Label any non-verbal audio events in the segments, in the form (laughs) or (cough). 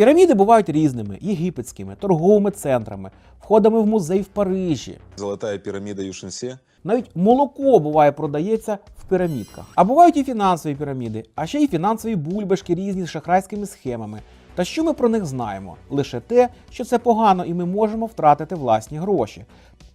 Піраміди бувають різними: єгипетськими, торговими центрами, входами в музей в Парижі. Золотая пирамида Юшинсе. Навіть молоко буває продається в пірамідках. А бувають і фінансові піраміди, а ще й фінансові бульбашки різні з шахрайськими схемами. Та що ми про них знаємо? Лише те, що це погано, і ми можемо втратити власні гроші.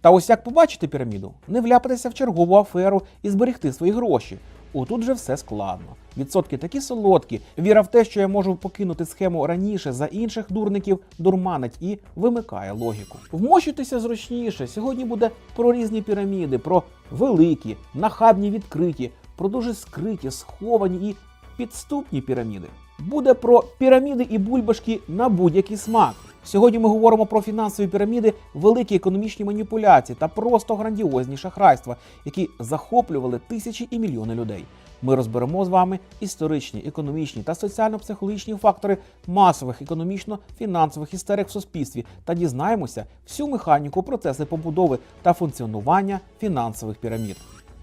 Та ось як побачити піраміду, не вляпатися в чергову аферу і зберегти свої гроші. Отут же все складно. Відсотки такі солодкі. Віра в те, що я можу покинути схему раніше за інших дурників, дурманить і вимикає логіку. Вмощуйтеся зручніше. Сьогодні буде про різні піраміди, про великі, нахабні відкриті, про дуже скриті, сховані і підступні піраміди. Буде про піраміди і бульбашки на будь-який смак. Сьогодні ми говоримо про фінансові піраміди, великі економічні маніпуляції та просто грандіозні шахрайства, які захоплювали тисячі і мільйони людей. Ми розберемо з вами історичні, економічні та соціально-психологічні фактори масових економічно-фінансових істерик в суспільстві та дізнаємося всю механіку, процеси побудови та функціонування фінансових пірамід.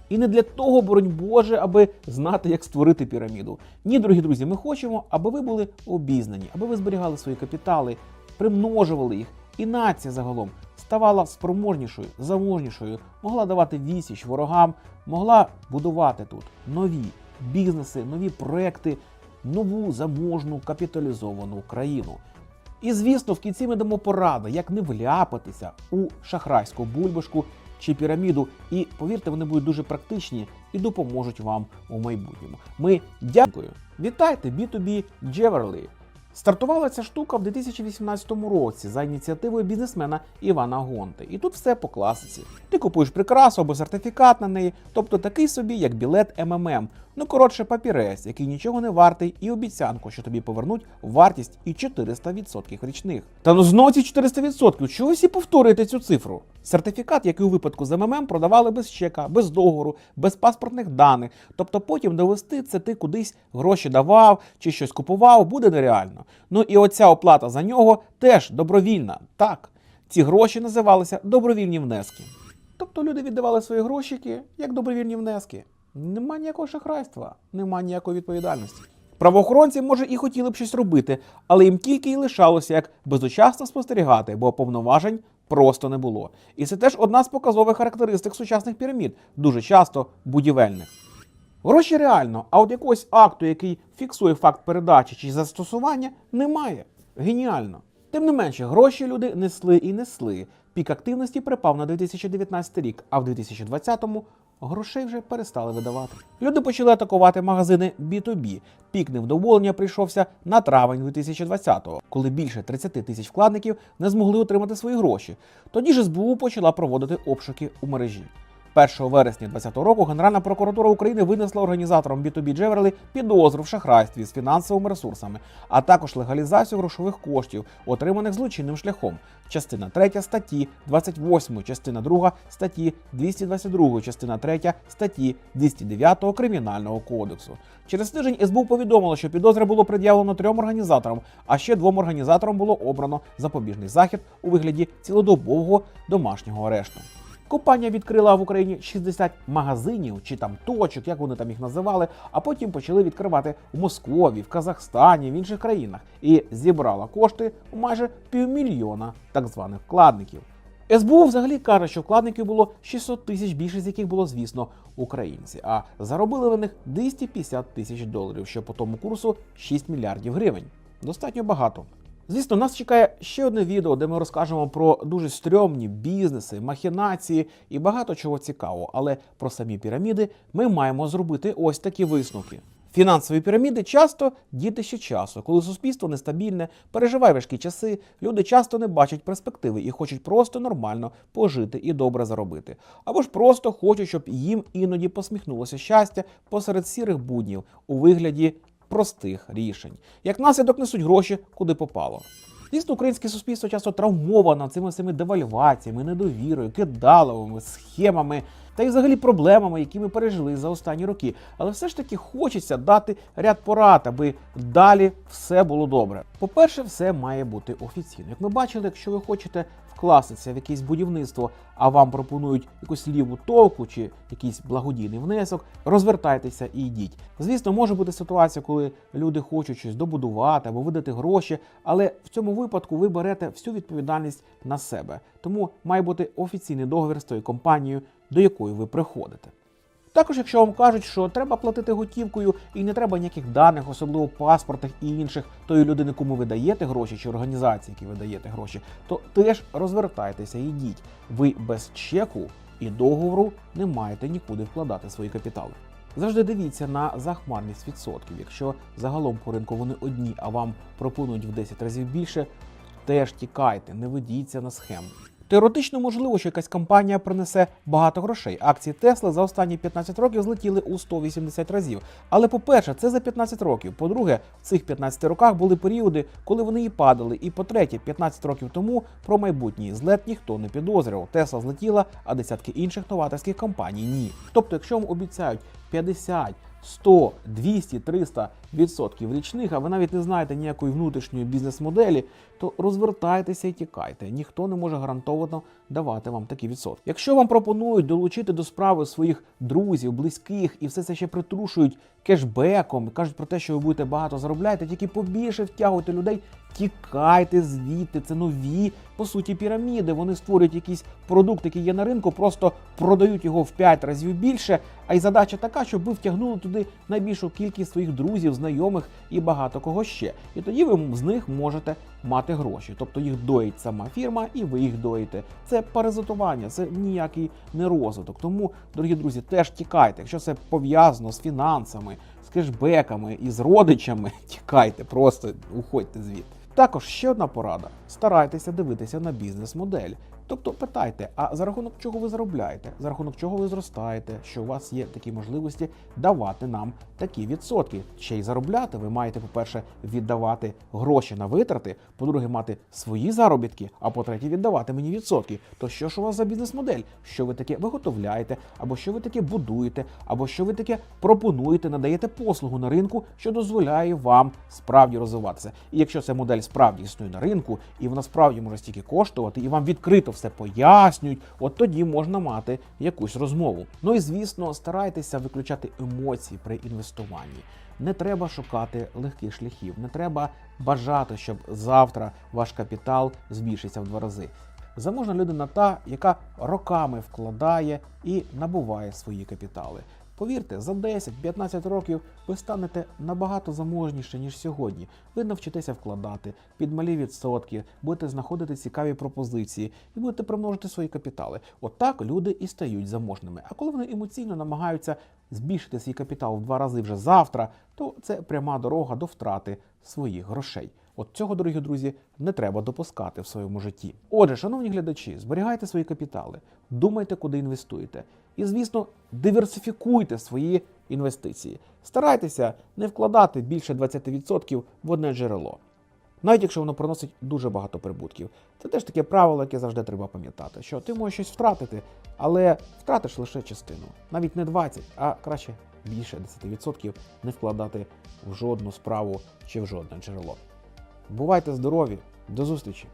І не для того, боронь Боже, аби знати, як створити піраміду. Ні, дорогі друзі, ми хочемо, аби ви були обізнані, аби ви зберігали свої капітали, примножували їх, і нація загалом ставала спроможнішою, заможнішою, могла давати відсіч ворогам, могла будувати тут нові бізнеси, нові проекти, нову заможну капіталізовану країну. І звісно, в кінці ми дамо поради, як не вляпатися у шахрайську бульбашку чи піраміду. І повірте, вони будуть дуже практичні і допоможуть вам у майбутньому. Ми дякую. Вітайте B2B Джеверлі. Стартувала ця штука в 2018 році за ініціативою бізнесмена Івана Гонти. І тут все по класиці. Ти купуєш прикрасу або сертифікат на неї, тобто такий собі, як білет МММ. Ну коротше, папірець, який нічого не вартий, і обіцянку, що тобі повернуть вартість і 400% річних. Та ну знову ці 400%, чого всі повторюєте цю цифру? Сертифікат, який у випадку з МММ продавали без чека, без договору, без паспортних даних. Тобто потім довести це ти кудись гроші давав чи щось купував, буде нереально. Ну і оця оплата за нього теж добровільна. Так, ці гроші називалися добровільні внески. Тобто люди віддавали свої грошики як добровільні внески. Нема ніякого шахрайства, нема ніякої відповідальності. Правоохоронці, може, і хотіли б щось робити, але їм тільки й лишалося як безучасно спостерігати, бо повноважень просто не було. І це теж одна з показових характеристик сучасних пірамід, дуже часто будівельних. Гроші реально, а от якогось акту, який фіксує факт передачі чи застосування, немає. Геніально. Тим не менше, гроші люди несли і несли. Пік активності припав на 2019 рік, а в 2020-му грошей вже перестали видавати. Люди почали атакувати магазини B2B. Пік невдоволення прийшовся на травень 2020-го, коли більше 30 тисяч вкладників не змогли отримати свої гроші. Тоді ж СБУ почала проводити обшуки у мережі. 1 вересня 2020 року Генеральна прокуратура України винесла організаторам B2B Джеверлі підозру в шахрайстві з фінансовими ресурсами, а також легалізацію грошових коштів, отриманих злочинним шляхом. Частина 3 статті 28, частина 2 статті 222, частина 3 статті 209 Кримінального кодексу. Через тиждень СБУ повідомило, що підозри було пред'явлено трьом організаторам, а ще двом організаторам було обрано запобіжний захід у вигляді цілодобового домашнього арешту. Компанія відкрила в Україні 60 магазинів чи там точок, як вони там їх називали, а потім почали відкривати у Москові, в Казахстані, в інших країнах і зібрала кошти у майже півмільйона так званих вкладників. СБУ взагалі каже, що вкладників було 600 тисяч, більше з яких було, звісно, українці. А заробили на них 250 тисяч доларів, що по тому курсу 6 мільярдів гривень. Достатньо багато. Звісно, нас чекає ще одне відео, де ми розкажемо про дуже стрьомні бізнеси, махінації і багато чого цікавого. Але про самі піраміди ми маємо зробити ось такі висновки. Фінансові піраміди часто дітище часу, коли суспільство нестабільне, переживає важкі часи, люди часто не бачать перспективи і хочуть просто нормально пожити і добре заробити. Або ж просто хочуть, щоб їм іноді посміхнулося щастя посеред сірих буднів у вигляді простих рішень. Як наслідок несуть гроші куди попало. Звісно, українське суспільство часто травмовано цими всіми девальваціями, недовірою, кидаловими, схемами. та й взагалі проблемами, які ми пережили за останні роки. Але все ж таки хочеться дати ряд порад, аби далі все було добре. По-перше, все має бути офіційно. Як ми бачили, якщо ви хочете вкластися в якесь будівництво, а вам пропонують якусь ліву толку чи якийсь благодійний внесок, розвертайтеся і йдіть. Звісно, може бути ситуація, коли люди хочуть щось добудувати або видати гроші, але в цьому випадку ви берете всю відповідальність на себе. Тому має бути офіційний договір з тою компанією, до якої ви приходите. Також, якщо вам кажуть, що треба платити готівкою і не треба ніяких даних, особливо паспортних і інших тої людини, кому ви даєте гроші, чи організації, які ви даєте гроші, то теж розвертайтеся і йдіть. Ви без чеку і договору не маєте нікуди вкладати свої капітали. Завжди дивіться на захмарність відсотків. Якщо загалом по ринку вони одні, а вам пропонують в 10 разів більше, теж тікайте, не ведіться на схему. Теоретично можливо, що якась компанія принесе багато грошей. Акції Тесла за останні 15 років злетіли у 180 разів. Але по-перше, це за 15 років. По-друге, в цих 15 роках були періоди, коли вони і падали. І по-третє, 15 років тому про майбутній злет ніхто не підозрював. Тесла злетіла, а десятки інших новаторських компаній ні. Тобто, якщо вам обіцяють 50, 100, 200, 300 відсотків річних, а ви навіть не знаєте ніякої внутрішньої бізнес-моделі, то розвертайтеся і тікайте. Ніхто не може гарантовано давати вам такі відсотки. Якщо вам пропонують долучити до справи своїх друзів, близьких і все це ще притрушують кешбеком, кажуть про те, що ви будете багато заробляти, тільки побільше втягуйте людей, тікайте звідти. Це нові по суті піраміди. Вони створюють якийсь продукт, який є на ринку, просто продають його в 5 разів більше. А й задача така, щоб ви втягнули туди найбільшу кількість своїх друзів, знайомих і багато кого ще. І тоді ви з них можете мати гроші. Тобто їх доїть сама фірма, і ви їх доїте. Це паразитування, це ніякий не розвиток. Тому, дорогі друзі, теж тікайте. Якщо це пов'язано з фінансами, з кешбеками і з родичами, (laughs) тікайте, просто уходьте звідти. Також ще одна порада: старайтеся дивитися на бізнес-модель. Тобто питайте, а за рахунок чого ви заробляєте, за рахунок чого ви зростаєте, що у вас є такі можливості давати нам такі відсотки. Ще й заробляти. Ви маєте, по-перше, віддавати гроші на витрати, по-друге, мати свої заробітки, а по-третє, віддавати мені відсотки. То що ж у вас за бізнес-модель? Що ви таке виготовляєте, або що ви таке будуєте, або що ви таке пропонуєте, надаєте послугу на ринку, що дозволяє вам справді розвиватися. І якщо ця модель справді існує на ринку, і вона справді може стільки коштувати, і вам відкрито все пояснюють, от тоді можна мати якусь розмову. Ну і звісно, старайтеся виключати емоції при інвестуванні. Не треба шукати легких шляхів, не треба бажати, щоб завтра ваш капітал збільшиться в два рази. Заможна людина та, яка роками вкладає і набуває свої капітали. Повірте, за 10-15 років ви станете набагато заможніше, ніж сьогодні. Ви навчитеся вкладати під малі відсотки, будете знаходити цікаві пропозиції і будете примножити свої капітали. Отак люди і стають заможними. А коли вони емоційно намагаються збільшити свій капітал в два рази вже завтра, то це пряма дорога до втрати своїх грошей. От цього, дорогі друзі, не треба допускати в своєму житті. Отже, шановні глядачі, зберігайте свої капітали, думайте, куди інвестуєте. І, звісно, диверсифікуйте свої інвестиції. Старайтеся не вкладати більше 20% в одне джерело. Навіть якщо воно приносить дуже багато прибутків. Це теж таке правило, яке завжди треба пам'ятати, що ти можеш щось втратити, але втратиш лише частину. Навіть не 20, а краще більше 10% не вкладати в жодну справу чи в жодне джерело. Бувайте здорові, до зустрічі!